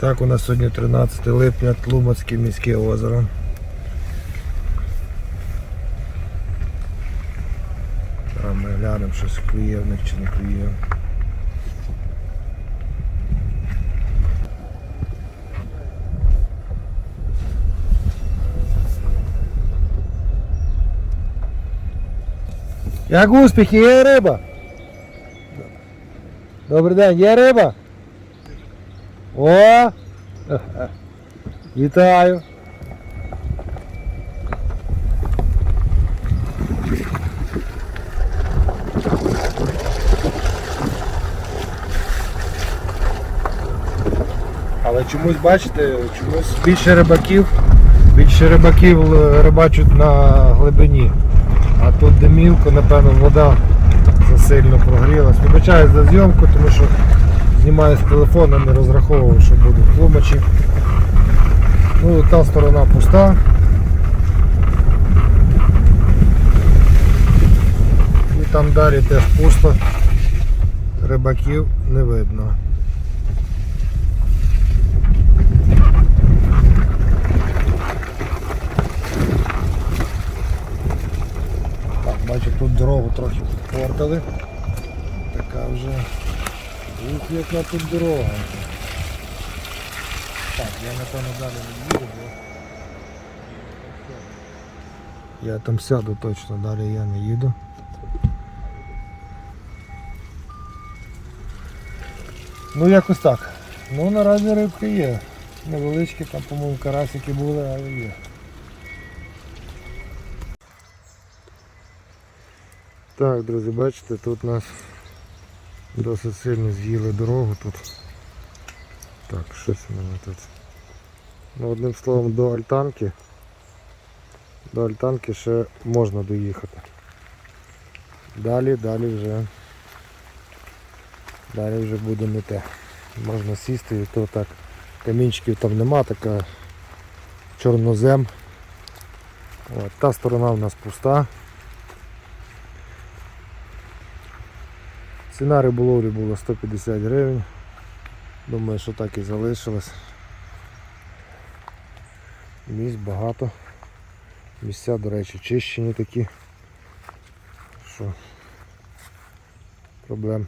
Так, у нас сьогодні 13 липня, Тлумацьке міське озеро. А ми глянемо, щось клює в них чи не клює. Як успіхи, є риба? Добрий день, є риба? О! Вітаю! Але чомусь бачите, чомусь більше рибаків, більше рибаків е, рибачать на глибині. А тут димілко, напевно, вода засильно прогрілась. Вибачаю за зйомку, тому що знімаю з телефона, не розраховував, що буду в тлумачі. Ну, та сторона пуста. І там далі теж пусто. Рибаків не видно. Так, бачу, тут дорогу трохи підпортили. Така вже. Ух, яка тут дорога. Так, я напевно далі не їду, бо я там сяду точно, далі я не їду. Ну якось так. Ну наразі рибки є. Невеличкі, там, по-моєму, карасики були, але є. Так, друзі, бачите, тут у нас досить сильно з'їли дорогу тут. Так, щось у мене тут. Ну, одним словом, до альтанки. До альтанки ще можна доїхати. Далі, далі вже. Далі вже буде не те. Можна сісти і то так. Камінчиків там нема, така чорнозем. От, та сторона в нас пуста. Ціна риболовлі була 150 гривень. Думаю, що так і залишилось. Місць багато. Місця, до речі, чищені такі. Що проблем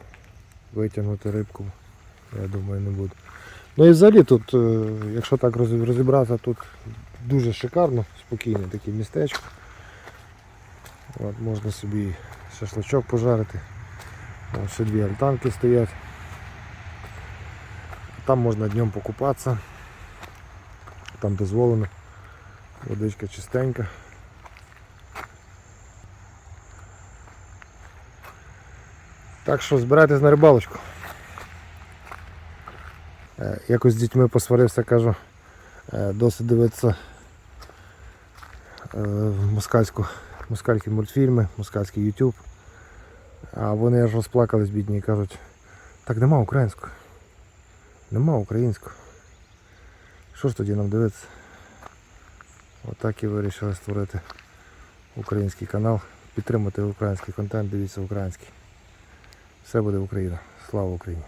витягнути рибку, я думаю, не буде. Ну і взагалі тут, е, якщо так роз- розібратися, тут дуже шикарно, спокійне таке містечко. От, можна собі шашлачок пожарити. Ще дві альтанки стоять. Там можна днем покупатися. Там дозволено. Водичка чистенька. Так що збирайтесь на рибалочку. Е, Якось з дітьми посварився, кажу, е, досить дивитися е, москальські мультфільми, москальський YouTube. А вони аж розплакались бідні і кажуть, так нема української. Нема української. Що ж тоді нам дивитися? Отак і вирішили створити український канал. Підтримати український контент, дивіться український. Все буде Україна. Слава Україні!